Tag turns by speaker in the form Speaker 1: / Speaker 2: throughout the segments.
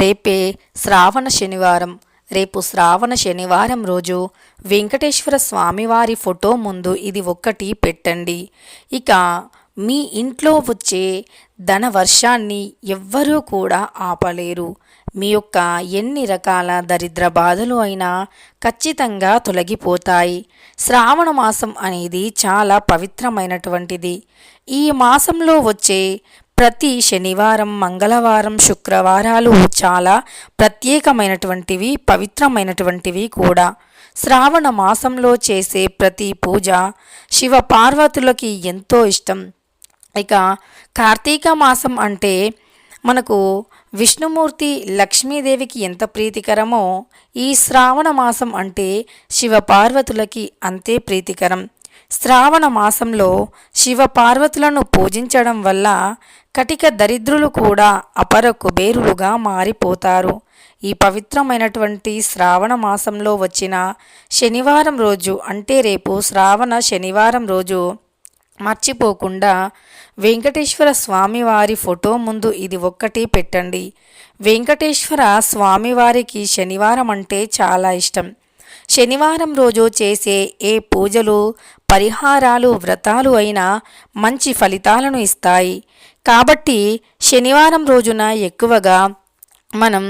Speaker 1: రేపే శ్రావణ శనివారం. రేపు శ్రావణ శనివారం రోజు వెంకటేశ్వర స్వామివారి ఫోటో ముందు ఇది ఒక్కటి పెట్టండి. ఇక మీ ఇంట్లో వచ్చే ధన వర్షాన్ని ఎవ్వరూ కూడా ఆపలేరు. మీ యొక్క ఎన్ని రకాల దరిద్ర బాధలు అయినా ఖచ్చితంగా తొలగిపోతాయి. శ్రావణ మాసం అనేది చాలా పవిత్రమైనటువంటిది. ఈ మాసంలో వచ్చే ప్రతి శనివారం మంగళవారం శుక్రవారాలు చాలా ప్రత్యేకమైనటువంటివి పవిత్రమైనటువంటివి కూడా. శ్రావణ మాసంలో చేసే ప్రతి పూజ శివ పార్వతులకి ఎంతో ఇష్టం. ఇక కార్తీక మాసం అంటే మనకు విష్ణుమూర్తి లక్ష్మీదేవికి ఎంత ప్రీతికరమో ఈ శ్రావణ మాసం అంటే శివ పార్వతులకి అంతే ప్రీతికరం. శ్రావణ మాసంలో శివ పార్వతులను పూజించడం వల్ల కటిక దరిద్రులు కూడా అపర కుబేరులుగా మారిపోతారు. ఈ పవిత్రమైనటువంటి శ్రావణ మాసంలో వచ్చిన శనివారం రోజు అంటే రేపు శ్రావణ శనివారం రోజు మర్చిపోకుండా వెంకటేశ్వర స్వామివారి ఫోటో ముందు ఇది ఒక్కటి పెట్టండి. వెంకటేశ్వర స్వామివారికి శనివారం అంటే చాలా ఇష్టం. శనివారం రోజు చేసే ఏ పూజలు పరిహారాలు వ్రతాలు అయినా మంచి ఫలితాలను ఇస్తాయి. కాబట్టి శనివారం రోజున ఎక్కువగా మనం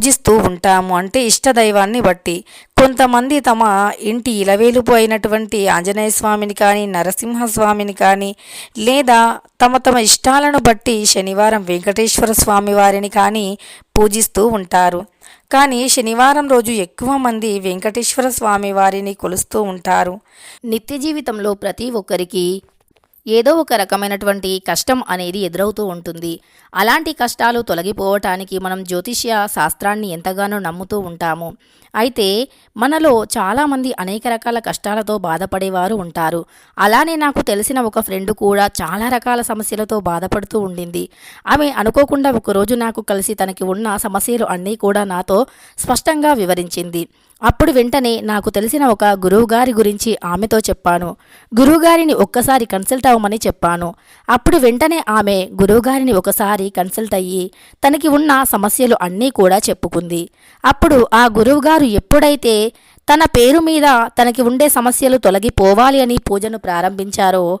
Speaker 1: పూజిస్తూ ఉంటాము. అంటే ఇష్టదైవాన్ని బట్టి కొంతమంది తమ ఇంటి ఇలవేలుపు అయినటువంటి ఆంజనేయ స్వామిని కానీ నరసింహస్వామిని కానీ లేదా తమ తమ ఇష్టాలను బట్టి శనివారం వెంకటేశ్వర స్వామి వారిని కానీ పూజిస్తూ ఉంటారు. కానీ శనివారం రోజు ఎక్కువ మంది వెంకటేశ్వర స్వామి వారిని కొలుస్తూ ఉంటారు.
Speaker 2: నిత్య జీవితంలో ప్రతి ఒక్కరికి ఏదో ఒక రకమైనటువంటి కష్టం అనేది ఎదురవుతూ ఉంటుంది. అలాంటి కష్టాలు తొలగిపోవటానికి మనం జ్యోతిష్య శాస్త్రాన్ని ఎంతగానో నమ్ముతూ ఉంటాము. అయితే మనలో చాలామంది అనేక రకాల కష్టాలతో బాధపడేవారు ఉంటారు. అలానే నాకు తెలిసిన ఒక ఫ్రెండ్ కూడా చాలా రకాల సమస్యలతో బాధపడుతూ ఉండింది. ఆమె అనుకోకుండా ఒకరోజు నాకు కలిసి తనకి ఉన్న సమస్యలు అన్నీ కూడా నాతో స్పష్టంగా వివరించింది. అప్పుడు వెంటనే నాకు తెలిసిన ఒక గురువుగారి గురించి ఆమెతో చెప్పాను. గురువుగారిని ఒక్కసారి కన్సల్ట్ అవ్వమని చెప్పాను. అప్పుడు వెంటనే ఆమె గురువుగారిని ఒకసారి కన్సల్ట్ అయ్యి తనకి ఉన్న సమస్యలు అన్నీ కూడా చెప్పుకుంది. అప్పుడు ఆ గురువుగారు ఎప్పుడైతే తన పేరు మీద తనకి ఉండే సమస్యలు తొలగిపోవాలి అని పూజను ప్రారంభించారో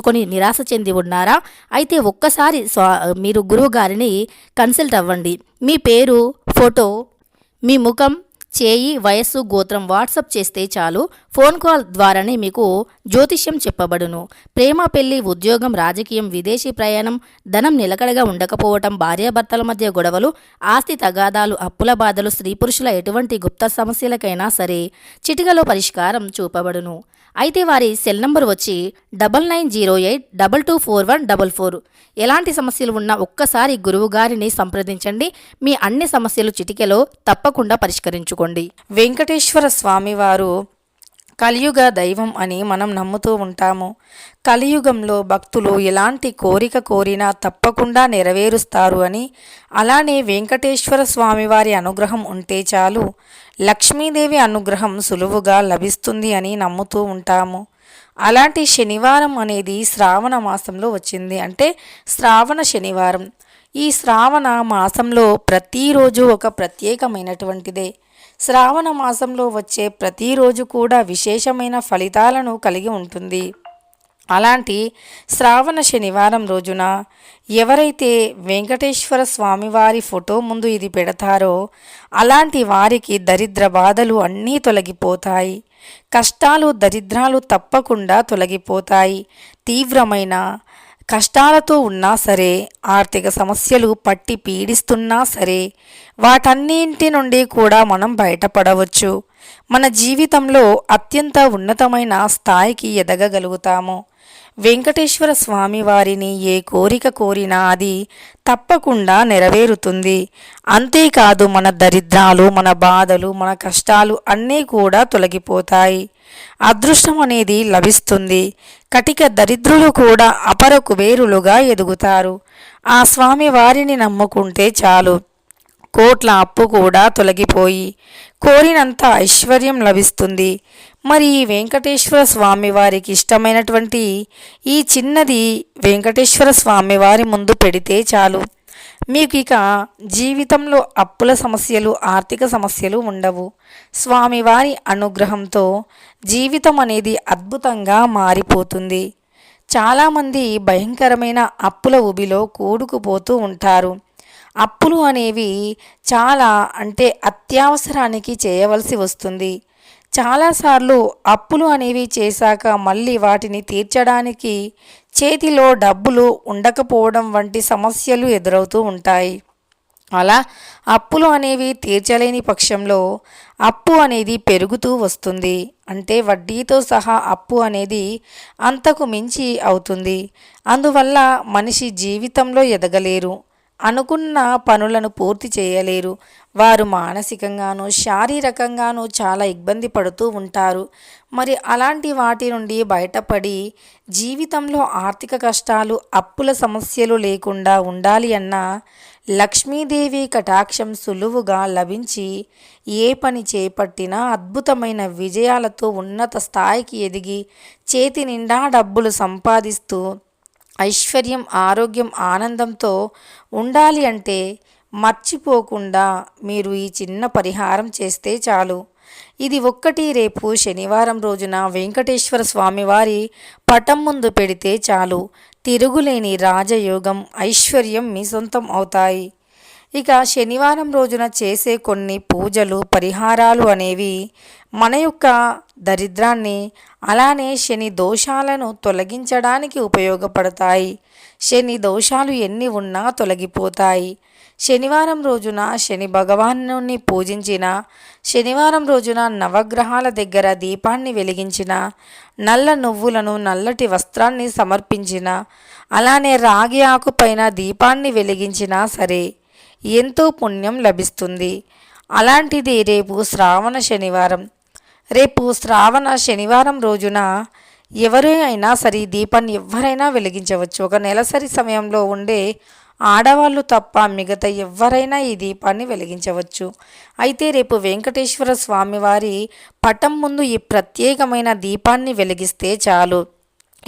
Speaker 2: చెప్పించుకొని నిరాశ చెంది ఉన్నారా? అయితే ఒక్కసారి మీరు గురువు గారిని కన్సల్ట్ అవ్వండి. మీ పేరు ఫోటో మీ ముఖం చేయి వయస్సు గోత్రం వాట్సప్ చేస్తే చాలు. ఫోన్ కాల్ ద్వారానే మీకు జ్యోతిష్యం చెప్పబడును. ప్రేమ పెళ్ళి ఉద్యోగం రాజకీయం విదేశీ ప్రయాణం ధనం నిలకడగా ఉండకపోవటం భార్యాభర్తల మధ్య గొడవలు ఆస్తి తగాదాలు అప్పుల బాధలు స్త్రీ పురుషుల ఎటువంటి గుప్త సమస్యలకైనా సరే చిటికలో పరిష్కారం చూపబడును. అయితే వారి సెల్ నంబర్ వచ్చి double nine zero eight double two four one double four. ఎలాంటి సమస్యలు ఉన్నా ఒక్కసారి గురువు గారిని సంప్రదించండి. మీ అన్ని సమస్యలు చిటికెలో తప్పకుండా పరిష్కరించుకోండి.
Speaker 1: వెంకటేశ్వర స్వామివారు కలియుగ దైవం అని మనం నమ్ముతూ ఉంటాము. కలియుగంలో భక్తులు ఎలాంటి కోరిక కోరినా తప్పకుండా నెరవేరుస్తారు అని అలానే వెంకటేశ్వర స్వామివారి అనుగ్రహం ఉంటే చాలు లక్ష్మీదేవి అనుగ్రహం సులువుగా లభిస్తుంది అని నమ్ముతూ ఉంటాము. అలాంటి శనివారం అనేది శ్రావణ మాసంలో వచ్చింది. అంటే శ్రావణ శనివారం. ఈ శ్రావణ మాసంలో ప్రతిరోజు ఒక ప్రత్యేకమైనటువంటిదే. శ్రావణ మాసంలో వచ్చే ప్రతిరోజు కూడా విశేషమైన ఫలితాలను కలిగి ఉంటుంది. అలాంటి శ్రావణ శనివారం రోజున ఎవరైతే వెంకటేశ్వర స్వామివారి ఫోటో ముందు ఇది పెడతారో అలాంటి వారికి దరిద్ర బాధలు అన్నీ తొలగిపోతాయి. కష్టాలు దరిద్రాలు తప్పకుండా తొలగిపోతాయి. తీవ్రమైన కష్టాలతో ఉన్నా సరే ఆర్థిక సమస్యలు పట్టి పీడిస్తున్నా సరే వాటన్నింటి నుండి కూడా మనం బయటపడవచ్చు. మన జీవితంలో అత్యంత ఉన్నతమైన స్థాయికి ఎదగగలుగుతాము. వెంకటేశ్వర స్వామి వారిని ఏ కోరిక కోరినా అది తప్పకుండా నెరవేరుతుంది. అంతేకాదు మన దరిద్రాలు మన బాధలు మన కష్టాలు అన్నీ కూడా తొలగిపోతాయి. అదృష్టం అనేది లభిస్తుంది. కటిక దరిద్రులు కూడా అపర కుబేరులుగా ఎదుగుతారు. ఆ స్వామి వారిని నమ్ముకుంటే చాలు. కోట్ల అప్పు కూడా తొలగిపోయి కోరినంత ఐశ్వర్యం లభిస్తుంది. మరి ఈ వెంకటేశ్వర స్వామి వారికి ఇష్టమైనటువంటి ఈ చిన్నది వెంకటేశ్వర స్వామి వారి ముందు పెడితే చాలు. మీకు ఇక జీవితంలో అప్పుల సమస్యలు ఆర్థిక సమస్యలు ఉండవు. స్వామివారి అనుగ్రహంతో జీవితం అనేది అద్భుతంగా మారిపోతుంది. చాలామంది భయంకరమైన అప్పుల ఉబిలో కూడుకుపోతూ ఉంటారు. అప్పులు అనేవి చాలా అంటే అత్యవసరానికి చేయవలసి వస్తుంది. చాలాసార్లు అప్పులు అనేవి చేశాక మళ్ళీ వాటిని తీర్చడానికి చేతిలో డబ్బులు ఉండకపోవడం వంటి సమస్యలు ఎదురవుతూ ఉంటాయి. అలా అప్పులు అనేవి తీర్చలేని పక్షంలో అప్పు అనేది పెరుగుతూ వస్తుంది. అంటే వడ్డీతో సహా అప్పు అనేది అంతకు మించి అవుతుంది. అందువల్ల మనిషి జీవితంలో ఎదగలేరు. అనుకున్న పనులను పూర్తి చేయలేరు. వారు మానసికంగాను శారీరకంగాను చాలా ఇబ్బంది పడుతూ ఉంటారు. మరి అలాంటి వాటి నుండి బయటపడి జీవితంలో ఆర్థిక కష్టాలు అప్పుల సమస్యలు లేకుండా ఉండాలి అన్న లక్ష్మీదేవి కటాక్షం సులువుగా లభించి ఏ పని చేపట్టినా అద్భుతమైన విజయాలతో ఉన్నత స్థాయికి ఎదిగి చేతి నిండా డబ్బులు సంపాదిస్తూ ఐశ్వర్యం ఆరోగ్యం ఆనందంతో ఉండాలి అంటే మర్చిపోకుండా మీరు ఈ చిన్న పరిహారం చేస్తే చాలు. ఇది ఒక్కటి రేపు శనివారం రోజున వెంకటేశ్వర స్వామివారి పటం ముందు పెడితే చాలు. తిరుగులేని రాజయోగం ఐశ్వర్యం మీ సొంతం అవుతాయి. ఇక శనివారం రోజున చేసే కొన్ని పూజలు పరిహారాలు అనేవి మన యొక్క దరిద్రాన్ని అలానే శని దోషాలను తొలగించడానికి ఉపయోగపడతాయి. శని దోషాలు ఎన్ని ఉన్నా తొలగిపోతాయి. శనివారం రోజున శని భగవాను పూజించిన శనివారం రోజున నవగ్రహాల దగ్గర దీపాన్ని వెలిగించిన నల్ల నువ్వులను నల్లటి వస్త్రాన్ని సమర్పించిన అలానే రాగి ఆకుపైన దీపాన్ని వెలిగించినా సరే ఎంతో పుణ్యం లభిస్తుంది. అలాంటిది రేపు శ్రావణ శనివారం. రేపు శ్రావణ శనివారం రోజున ఎవరు అయినా సరే దీపాన్ని ఎవరైనా వెలిగించవచ్చు. ఒక నెలసరి సమయంలో ఉండే ఆడవాళ్ళు తప్ప మిగతా ఎవరైనా ఈ దీపాన్ని వెలిగించవచ్చు. అయితే రేపు వెంకటేశ్వర స్వామివారి పటం ముందు ఈ ప్రత్యేకమైన దీపాన్ని వెలిగిస్తే చాలు.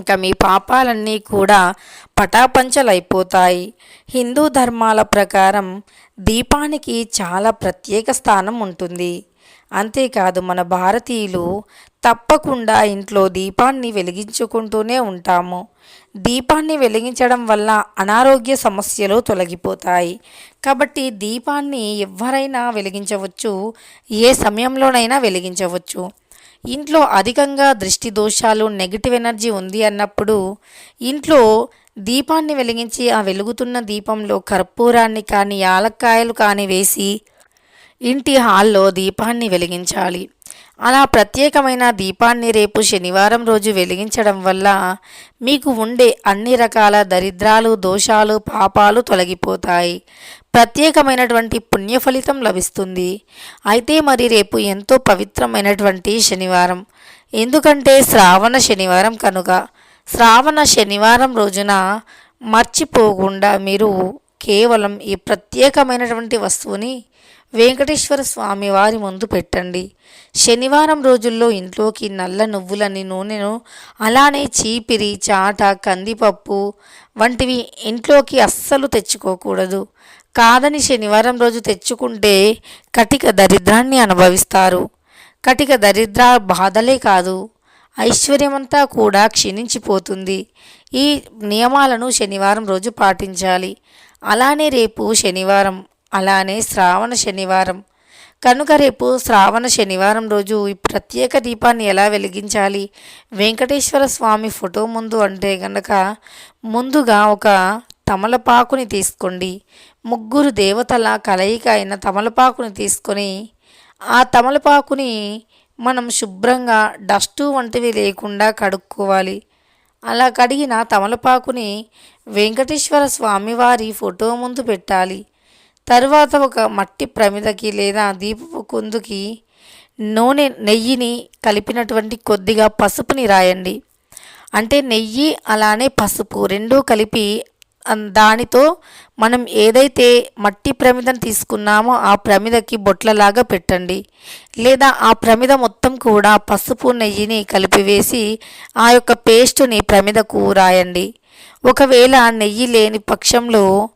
Speaker 1: ఇక మీ పాపాలన్నీ కూడా పటాపంచలైపోతాయి. హిందూ ధర్మాల ప్రకారం దీపానికి చాలా ప్రత్యేక స్థానం ఉంటుంది. అంతేకాదు మన భారతీయులు తప్పకుండా ఇంట్లో దీపాన్ని వెలిగించుకుంటూనే ఉంటాము. దీపాన్ని వెలిగించడం వల్ల అనారోగ్య సమస్యలు తొలగిపోతాయి. కాబట్టి దీపాన్ని ఎవరైనా వెలిగించవచ్చు ఏ సమయంలోనైనా వెలిగించవచ్చు. ఇంట్లో అధికంగా దృష్టి దోషాలు నెగిటివ్ ఎనర్జీ ఉంది అన్నప్పుడు ఇంట్లో దీపాన్ని వెలిగించి ఆ వెలుగుతున్న దీపంలో కర్పూరాన్ని కానీ యాలక్కాయలు కానీ వేసి ఇంటి హాల్లో దీపాన్ని వెలిగించాలి. అలా ప్రత్యేకమైన దీపాన్ని రేపు శనివారం రోజు వెలిగించడం వల్ల మీకు ఉండే అన్ని రకాల దరిద్రాలు దోషాలు పాపాలు తొలగిపోతాయి. ప్రత్యేకమైనటువంటి పుణ్య ఫలితం లభిస్తుంది. అయితే మరి రేపు ఎంతో పవిత్రమైనటువంటి శనివారం. ఎందుకంటే శ్రావణ శనివారం కనుక శ్రావణ శనివారం రోజున మర్చిపోకుండా మీరు కేవలం ఈ ప్రత్యేకమైనటువంటి వస్తువుని వెంకటేశ్వర స్వామి వారి ముందు పెట్టండి. శనివారం రోజుల్లో ఇంట్లోకి నల్ల నువ్వులని నూనెను అలానే చీపిరి చాట కందిపప్పు వంటివి ఇంట్లోకి అస్సలు తెచ్చుకోకూడదు. కాదని శనివారం రోజు తెచ్చుకుంటే కటిక దరిద్రాన్ని అనుభవిస్తారు. కటిక దరిద్ర బాధలే కాదు ఐశ్వర్యమంతా కూడా క్షీణించిపోతుంది. ఈ నియమాలను శనివారం రోజు పాటించాలి. అలానే రేపు శనివారం అలానే శ్రావణ శనివారం. కనుక రేపు శ్రావణ శనివారం రోజు ఈ ప్రత్యేక దీపాన్ని ఎలా వెలిగించాలి? వెంకటేశ్వర స్వామి ఫోటో ముందు అంటే గనక ముందుగా ఒక తమలపాకుని తీసుకోండి. ముగ్గురు దేవతల కలయిక అయిన తమలపాకుని తీసుకొని ఆ తమలపాకుని మనం శుభ్రంగా డస్టు వంటివి లేకుండా కడుక్కోవాలి. అలా కడిగిన తమలపాకుని వెంకటేశ్వర స్వామివారి ఫోటో ముందు పెట్టాలి. తర్వాత ఒక మట్టి ప్రమిదకి లేదా దీపపు కుందుకి నూనె నెయ్యిని కలిపినటువంటి కొద్దిగా పసుపుని రాయండి. అంటే నెయ్యి అలానే పసుపు రెండూ కలిపి దానితో మనం ఏదైతే మట్టి ప్రమిదను తీసుకున్నామో ఆ ప్రమిదకి బొట్లలాగా పెట్టండి. లేదా ఆ ప్రమిద మొత్తం కూడా పసుపు నెయ్యిని కలిపివేసి ఆ యొక్క పేస్టుని ప్రమిదకు రాయండి ఒకవేళ నెయ్యి లేని పక్షంలో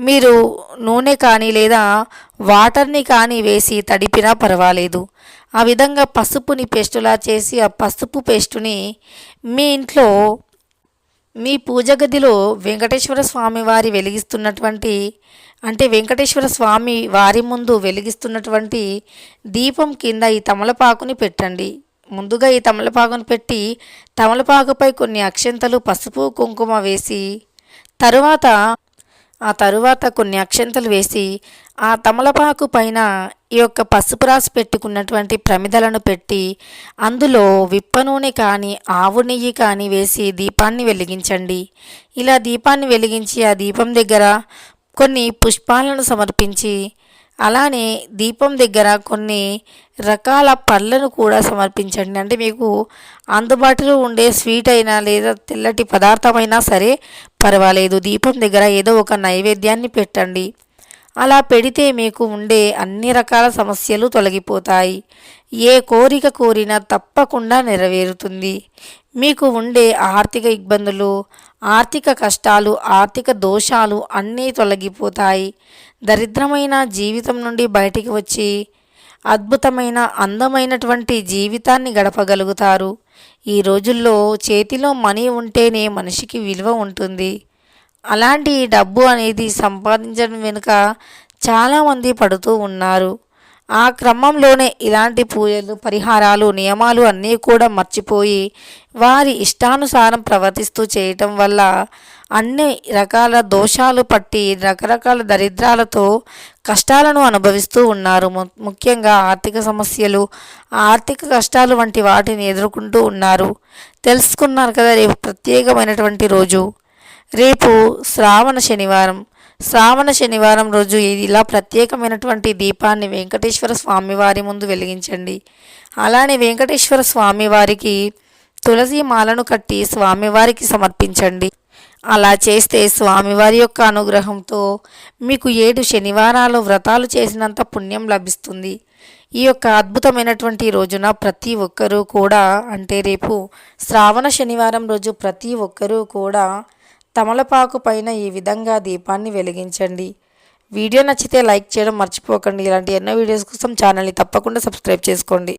Speaker 1: మీరు నూనె కానీ లేదా వాటర్ని కానీ వేసి తడిపినా పర్వాలేదు. ఆ విధంగా పసుపుని పేస్టులా చేసి ఆ పసుపు పేస్టుని మీ ఇంట్లో మీ పూజ గదిలో వెంకటేశ్వర స్వామి వారి వెలిగిస్తున్నటువంటి అంటే వెంకటేశ్వర స్వామి వారి ముందు వెలిగిస్తున్నటువంటి దీపం కింద ఈ తమలపాకుని పెట్టండి. ముందుగా ఈ తమలపాకును పెట్టి తమలపాకుపై కొన్ని అక్షంతలు పసుపు కుంకుమ వేసి తరువాత ఆ తరువాత కొన్ని అక్షంతలు వేసి ఆ తమలపాకు పైన ఈ యొక్క పసుపు రాసి పెట్టుకున్నటువంటి ప్రమిదలను పెట్టి అందులో విప్ప నూనె కానీ ఆవు నెయ్యి కానీ వేసి దీపాన్ని వెలిగించండి. ఇలా దీపాన్ని వెలిగించి ఆ దీపం దగ్గర కొన్ని పుష్పాలను సమర్పించి అలానే దీపం దగ్గర కొన్ని రకాల పళ్ళను కూడా సమర్పించండి. అంటే మీకు అందుబాటులో ఉండే స్వీట్ అయినా లేదా తెల్లటి పదార్థమైనా సరే పర్వాలేదు. దీపం దగ్గర ఏదో ఒక నైవేద్యాన్ని పెట్టండి. అలా పెడితే మీకు ఉండే అన్ని రకాల సమస్యలు తొలగిపోతాయి. ఏ కోరిక కోరినా తప్పకుండా నెరవేరుతుంది. మీకు ఉండే ఆర్థిక ఇబ్బందులు ఆర్థిక కష్టాలు ఆర్థిక దోషాలు అన్నీ తొలగిపోతాయి. దరిద్రమైన జీవితం నుండి బయటికి వచ్చి అద్భుతమైన అందమైనటువంటి జీవితాన్ని గడపగలుగుతారు. ఈ రోజుల్లో చేతిలో మనీ ఉంటేనే మనిషికి విలువ ఉంటుంది. అలాంటి డబ్బు అనేది సంపాదించడం వెనుక చాలామంది పడుతూ ఉన్నారు. ఆ క్రమంలోనే ఇలాంటి పూజలు పరిహారాలు నియమాలు అన్నీ కూడా మర్చిపోయి వారి ఇష్టానుసారం ప్రవర్తిస్తూ చేయటం వల్ల అన్ని రకాల దోషాలు పట్టి రకరకాల దరిద్రాలతో కష్టాలను అనుభవిస్తూ ఉన్నారు. ము- ముఖ్యంగా ఆర్థిక సమస్యలు ఆర్థిక కష్టాలు వంటి వాటిని ఎదుర్కొంటూ ఉన్నారు. తెలుసుకున్నారు కదా రేపు ప్రత్యేకమైనటువంటి రోజు. రేపు శ్రావణ శనివారం. శ్రావణ శనివారం రోజు ఇలా ప్రత్యేకమైనటువంటి దీపాన్ని వెంకటేశ్వర స్వామివారి ముందు వెలిగించండి. అలానే వెంకటేశ్వర స్వామివారికి తులసి మాలను కట్టి స్వామివారికి సమర్పించండి. అలా చేస్తే స్వామివారి యొక్క అనుగ్రహంతో మీకు ఏడు శనివారాలు వ్రతాలు చేసినంత పుణ్యం లభిస్తుంది. ఈ యొక్క అద్భుతమైనటువంటి రోజున ప్రతి ఒక్కరూ కూడా అంటే రేపు శ్రావణ శనివారం రోజు ప్రతి ఒక్కరూ కూడా తమలపాకు పైన ఈ విధంగా దీపాన్ని వెలిగించండి. వీడియో నచ్చితే లైక్ చేయడం మర్చిపోకండి. ఇలాంటి ఎన్నో వీడియోస్ కోసం ఛానల్ని తప్పకుండా సబ్స్క్రైబ్ చేసుకోండి.